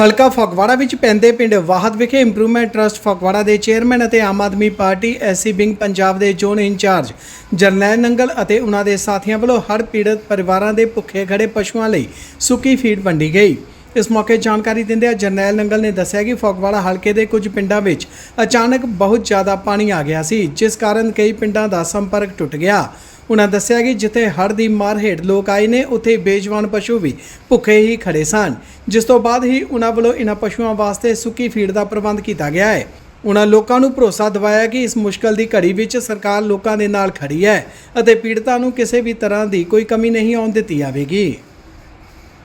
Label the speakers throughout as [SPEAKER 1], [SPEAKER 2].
[SPEAKER 1] ਹਲਕਾ ਫਗਵਾੜਾ ਵਿੱਚ ਪੈਂਦੇ ਪਿੰਡ ਵਾਹਦ ਵਿਖੇ ਇੰਪਰੂਵਮੈਂਟ ਟਰਸਟ ਫਗਵਾੜਾ ਦੇ ਚੇਅਰਮੈਨ ਅਤੇ Aam Aadmi Party S C wing Punjab ਦੇ ਜ਼ੋਨ ਇੰਚਾਰਜ ਜਰਨੈਲ ਨੰਗਲ ਅਤੇ ਉਹਨਾਂ ਦੇ ਸਾਥੀਆਂ ਵੱਲੋਂ ਹੜ੍ਹ ਪੀੜਤ ਪਰਿਵਾਰਾਂ ਦੇ ਭੁੱਖੇ ਖੜੇ ਪਸ਼ੂਆਂ ਲਈ ਸੁੱਕੀ ਫੀਡ ਵੰਡੀ ਗਈ। ਇਸ ਮੌਕੇ ਜਾਣਕਾਰੀ ਦਿੰਦਿਆਂ ਜਰਨੈਲ ਨੰਗਲ ਨੇ ਦੱਸਿਆ ਕਿ ਫਗਵਾੜਾ ਹਲਕੇ ਦੇ ਕੁਝ ਪਿੰਡਾਂ ਵਿੱਚ ਅਚਾਨਕ ਬਹੁਤ ਜ਼ਿਆਦਾ ਪਾਣੀ ਆ ਗਿਆ ਸੀ, ਜਿਸ ਕਾਰਨ ਕਈ ਪਿੰਡਾਂ ਦਾ ਸੰਪਰਕ ਟੁੱਟ ਗਿਆ। ਉਨ੍ਹਾਂ ਦੱਸਿਆ ਕਿ ਜਿੱਥੇ ਹੜ੍ਹ ਦੀ ਮਾਰ ਹੇਠ ਲੋਕ ਆਏ ਨੇ, ਉੱਥੇ ਬੇਜਵਾਨ ਪਸ਼ੂ ਵੀ ਭੁੱਖੇ ਹੀ ਖੜੇ ਸਨ। ਜਿਸ ਤੋਂ ਬਾਅਦ ਹੀ ਉਹਨਾਂ ਵੱਲੋਂ ਇਹਨਾਂ ਪਸ਼ੂਆਂ ਵਾਸਤੇ ਸੁੱਕੀ ਫੀਡ ਦਾ ਪ੍ਰਬੰਧ ਕੀਤਾ ਗਿਆ ਹੈ। ਉਹਨਾਂ ਲੋਕਾਂ ਨੂੰ ਭਰੋਸਾ ਦਿਵਾਇਆ ਕਿ ਇਸ ਮੁਸ਼ਕਲ ਦੀ ਘੜੀ ਵਿੱਚ ਸਰਕਾਰ ਲੋਕਾਂ ਦੇ ਨਾਲ ਖੜੀ ਹੈ ਅਤੇ ਪੀੜਤਾਂ ਨੂੰ ਕਿਸੇ ਵੀ ਤਰ੍ਹਾਂ ਦੀ ਕੋਈ ਕਮੀ ਨਹੀਂ ਆਉਣ ਦਿੱਤੀ ਜਾਵੇਗੀ।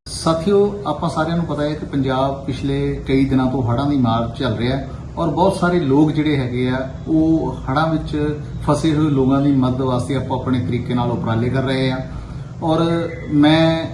[SPEAKER 2] ਸਾਥੀਓ, ਆਪਾਂ ਸਾਰਿਆਂ ਨੂੰ ਪਤਾ ਹੈ ਕਿ ਪੰਜਾਬ ਪਿਛਲੇ ਕਈ ਦਿਨਾਂ ਤੋਂ ਹੜ੍ਹਾਂ ਦੀ ਮਾਰ ਚੱਲ ਰਿਹਾ ਹੈ। ਔਰ ਬਹੁਤ ਸਾਰੇ ਲੋਕ ਜਿਹੜੇ ਹੈਗੇ ਆ, ਉਹ ਹੜ੍ਹਾਂ ਵਿੱਚ ਫਸੇ ਹੋਏ ਲੋਕਾਂ ਦੀ ਮਦਦ ਵਾਸਤੇ ਆਪਾਂ ਆਪਣੇ ਤਰੀਕੇ ਨਾਲ ਉਪਰਾਲੇ ਕਰ ਰਹੇ ਆ। ਔਰ ਮੈਂ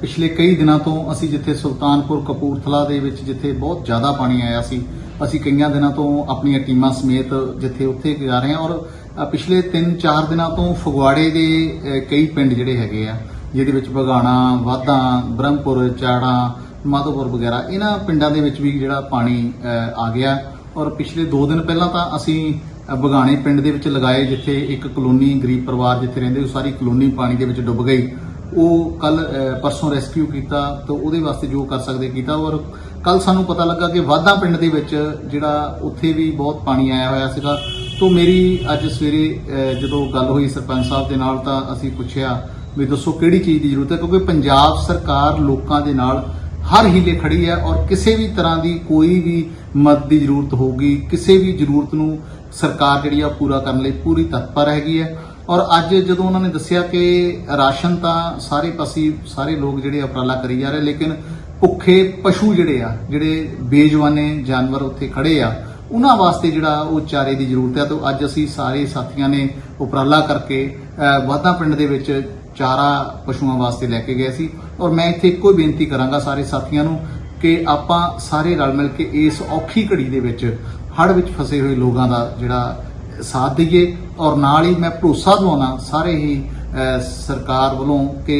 [SPEAKER 2] ਪਿਛਲੇ ਕਈ ਦਿਨਾਂ ਤੋਂ ਅਸੀਂ ਜਿੱਥੇ ਸੁਲਤਾਨਪੁਰ ਕਪੂਰਥਲਾ ਦੇ ਵਿੱਚ ਜਿੱਥੇ ਬਹੁਤ ਜ਼ਿਆਦਾ ਪਾਣੀ ਆਇਆ ਸੀ, ਅਸੀਂ ਕਈਆਂ ਦਿਨਾਂ ਤੋਂ ਆਪਣੀਆਂ ਟੀਮਾਂ ਸਮੇਤ ਜਿੱਥੇ ਉੱਥੇ ਜਾ ਰਹੇ ਹਾਂ। ਔਰ ਪਿਛਲੇ 3-4 ਦਿਨਾਂ ਤੋਂ ਫਗਵਾੜੇ ਦੇ ਕਈ ਪਿੰਡ ਜਿਹੜੇ ਹੈਗੇ ਆ, ਜਿਹਦੇ ਵਿੱਚ ਬਗਾਣਾ ਵਾਧਾ, ਬ੍ਰਹਮਪੁਰ, ਚਾੜਾ, ਮਾਧੋਪੁਰ ਵਗੈਰਾ, ਇਹਨਾਂ ਪਿੰਡਾਂ ਦੇ ਵਿੱਚ ਵੀ ਜਿਹੜਾ ਪਾਣੀ ਆ ਗਿਆ। ਔਰ ਪਿਛਲੇ 2 ਦਿਨ ਪਹਿਲਾਂ ਤਾਂ ਅਸੀਂ ਬਗਾਣੇ ਪਿੰਡ ਦੇ ਵਿੱਚ ਲਗਾਏ ਜਿੱਥੇ ਇੱਕ ਕਲੋਨੀ, ਗਰੀਬ ਪਰਿਵਾਰ ਜਿੱਥੇ ਰਹਿੰਦੇ, ਉਹ ਸਾਰੀ ਕਲੋਨੀ ਪਾਣੀ ਦੇ ਵਿੱਚ ਡੁੱਬ ਗਈ। ਉਹ ਕੱਲ ਪਰਸੋਂ ਰੈਸਕਿਊ ਕੀਤਾ, ਤਾਂ ਉਹਦੇ ਵਾਸਤੇ ਜੋ ਕਰ ਸਕਦੇ ਕੀਤਾ ਔਰ ਕੱਲ ਸਾਨੂੰ ਪਤਾ ਲੱਗਾ ਕਿ ਵਾਧਾ ਪਿੰਡ ਦੇ ਵਿੱਚ ਜਿਹੜਾ ਉੱਥੇ ਵੀ ਬਹੁਤ ਪਾਣੀ ਆਇਆ ਹੋਇਆ ਸੀਗਾ। ਤੋਂ ਮੇਰੀ ਅੱਜ ਸਵੇਰੇ ਜਦੋਂ ਗੱਲ ਹੋਈ ਸਰਪੰਚ ਸਾਹਿਬ ਦੇ ਨਾਲ ਤਾਂ ਅਸੀਂ ਪੁੱਛਿਆ ਵੀ ਦੱਸੋ ਕਿਹੜੀ ਚੀਜ਼ ਦੀ ਜ਼ਰੂਰਤ ਹੈ? ਕਿਉਂਕਿ ਪੰਜਾਬ ਸਰਕਾਰ ਲੋਕਾਂ ਦੇ ਨਾਲ ਹਰ ਹੀਲੇ ਖੜੀ ਹੈ ਔਰ ਕਿਸੇ ਵੀ ਤਰ੍ਹਾਂ ਦੀ ਕੋਈ ਵੀ ਮਦਦ ਦੀ ਜ਼ਰੂਰਤ ਹੋਊਗੀ, ਕਿਸੇ ਵੀ ਜ਼ਰੂਰਤ ਨੂੰ ਸਰਕਾਰ ਜਿਹੜੀ ਆ ਪੂਰਾ ਕਰਨ ਲਈ ਪੂਰੀ ਤਤਪਰ ਹੈਗੀ ਹੈ। ਔਰ ਅੱਜ ਜਦੋਂ ਉਹਨਾਂ ਨੇ ਦੱਸਿਆ ਕਿ ਰਾਸ਼ਨ ਤਾਂ ਸਾਰੇ ਪਾਸੇ ਸਾਰੇ ਲੋਕ ਜਿਹੜੇ ਉਪਰਾਲਾ ਕਰੀ ਜਾ ਰਹੇ, ਲੇਕਿਨ ਭੁੱਖੇ ਪਸ਼ੂ ਜਿਹੜੇ ਆ, ਜਿਹੜੇ ਬੇਜਵਾਨੇ ਜਾਨਵਰ ਉੱਥੇ ਖੜੇ ਆ, ਉਹਨਾਂ ਵਾਸਤੇ ਜਿਹੜਾ ਉਹ ਚਾਰੇ ਦੀ ਜ਼ਰੂਰਤ ਹੈ। ਤਾਂ ਅੱਜ ਅਸੀਂ ਸਾਰੇ ਸਾਥੀਆਂ ਨੇ ਉਪਰਾਲਾ ਕਰਕੇ ਵਾਧਾ ਪਿੰਡ ਦੇ ਵਿੱਚ ਚਾਰਾ ਪਸ਼ੂਆਂ ਵਾਸਤੇ ਲੈ ਕੇ ਗਏ ਸੀ ਔਰ ਮੈਂ ਇੱਥੇ ਇੱਕੋ ਹੀ ਬੇਨਤੀ ਕਰਾਂਗਾ ਸਾਰੇ ਸਾਥੀਆਂ ਨੂੰ ਕਿ ਆਪਾਂ ਸਾਰੇ ਰਲ ਮਿਲ ਕੇ ਇਸ ਔਖੀ ਘੜੀ ਦੇ ਵਿੱਚ ਹੜ੍ਹ ਵਿੱਚ ਫਸੇ ਹੋਏ ਲੋਕਾਂ ਦਾ ਜਿਹੜਾ ਸਾਥ ਦਈਏ ਔਰ ਨਾਲ ਹੀ ਮੈਂ ਭਰੋਸਾ ਦਿਵਾਉਣਾ ਸਾਰੇ ਹੀ ਸਰਕਾਰ ਵੱਲੋਂ ਕਿ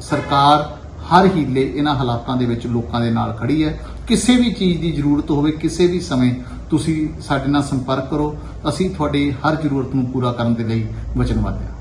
[SPEAKER 2] ਸਰਕਾਰ ਹਰ ਹੀਲੇ ਇਹਨਾਂ ਹਾਲਾਤਾਂ ਦੇ ਵਿੱਚ ਲੋਕਾਂ ਦੇ ਨਾਲ ਖੜੀ ਹੈ। ਕਿਸੇ ਵੀ ਚੀਜ਼ ਦੀ ਜ਼ਰੂਰਤ ਹੋਵੇ, ਕਿਸੇ ਵੀ ਸਮੇਂ ਤੁਸੀਂ ਸਾਡੇ ਨਾਲ ਸੰਪਰਕ ਕਰੋ। ਅਸੀਂ ਤੁਹਾਡੀ ਹਰ ਜ਼ਰੂਰਤ ਨੂੰ ਪੂਰਾ ਕਰਨ ਦੇ ਲਈ ਵਚਨਬੱਧ ਹਾਂ।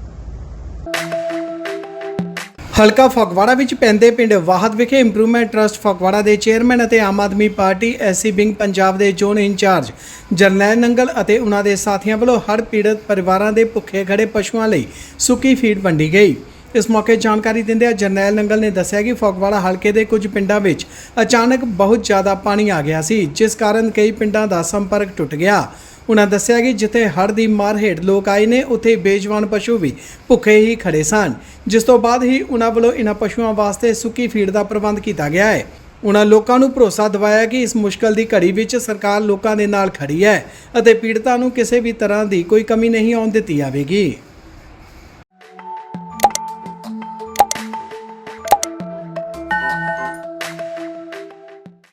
[SPEAKER 1] ਹਲਕਾ ਫਗਵਾੜਾ ਵਿੱਚ ਪੈਂਦੇ ਪਿੰਡ ਵਾਹਦ ਵਿਖੇ ਇੰਪਰੂਵਮੈਂਟ ਟਰਸਟ ਫਗਵਾੜਾ ਦੇ ਚੇਅਰਮੈਨ ਅਤੇ Aam Aadmi Party S C wing Punjab ਦੇ ਜ਼ੋਨ ਇੰਚਾਰਜ ਜਰਨੈਲ ਨੰਗਲ ਅਤੇ ਉਹਨਾਂ ਦੇ ਸਾਥੀਆਂ ਵੱਲੋਂ ਹੜ੍ਹ ਪੀੜਤ ਪਰਿਵਾਰਾਂ ਦੇ ਭੁੱਖੇ ਖੜੇ ਪਸ਼ੂਆਂ ਲਈ ਸੁੱਕੀ ਫੀਡ ਵੰਡੀ ਗਈ। ਇਸ ਮੌਕੇ ਜਾਣਕਾਰੀ ਦਿੰਦਿਆਂ ਜਰਨੈਲ ਨੰਗਲ ਨੇ ਦੱਸਿਆ ਕਿ ਫਗਵਾੜਾ ਹਲਕੇ ਦੇ ਕੁਝ ਪਿੰਡਾਂ ਵਿੱਚ ਅਚਾਨਕ ਬਹੁਤ ਜ਼ਿਆਦਾ ਪਾਣੀ ਆ ਗਿਆ ਸੀ, ਜਿਸ ਕਾਰਨ ਕਈ ਪਿੰਡਾਂ ਦਾ ਸੰਪਰਕ ਟੁੱਟ ਗਿਆ। ਉਹਨਾਂ ਦੱਸਿਆ ਕਿ ਜਿੱਥੇ ਹੜ੍ਹ ਦੀ ਮਾਰ ਹੇਠ ਲੋਕ ਆਏ ਨੇ, ਉੱਥੇ ਬੇਜਵਾਨ ਪਸ਼ੂ ਵੀ ਭੁੱਖੇ ਹੀ ਖੜੇ ਸਨ। ਜਿਸ ਤੋਂ ਬਾਅਦ ਹੀ ਉਹਨਾਂ ਵੱਲੋਂ ਇਹਨਾਂ ਪਸ਼ੂਆਂ ਵਾਸਤੇ ਸੁੱਕੀ ਫੀਡ ਦਾ ਪ੍ਰਬੰਧ ਕੀਤਾ ਗਿਆ ਹੈ। ਉਹਨਾਂ ਲੋਕਾਂ ਨੂੰ ਭਰੋਸਾ ਦਿਵਾਇਆ ਕਿ ਇਸ ਮੁਸ਼ਕਲ ਦੀ ਘੜੀ ਵਿੱਚ ਸਰਕਾਰ ਲੋਕਾਂ ਦੇ ਨਾਲ ਖੜੀ ਹੈ ਅਤੇ ਪੀੜਤਾਂ ਨੂੰ ਕਿਸੇ ਵੀ ਤਰ੍ਹਾਂ ਦੀ ਕੋਈ ਕਮੀ ਨਹੀਂ ਆਉਣ ਦਿੱਤੀ ਜਾਵੇਗੀ।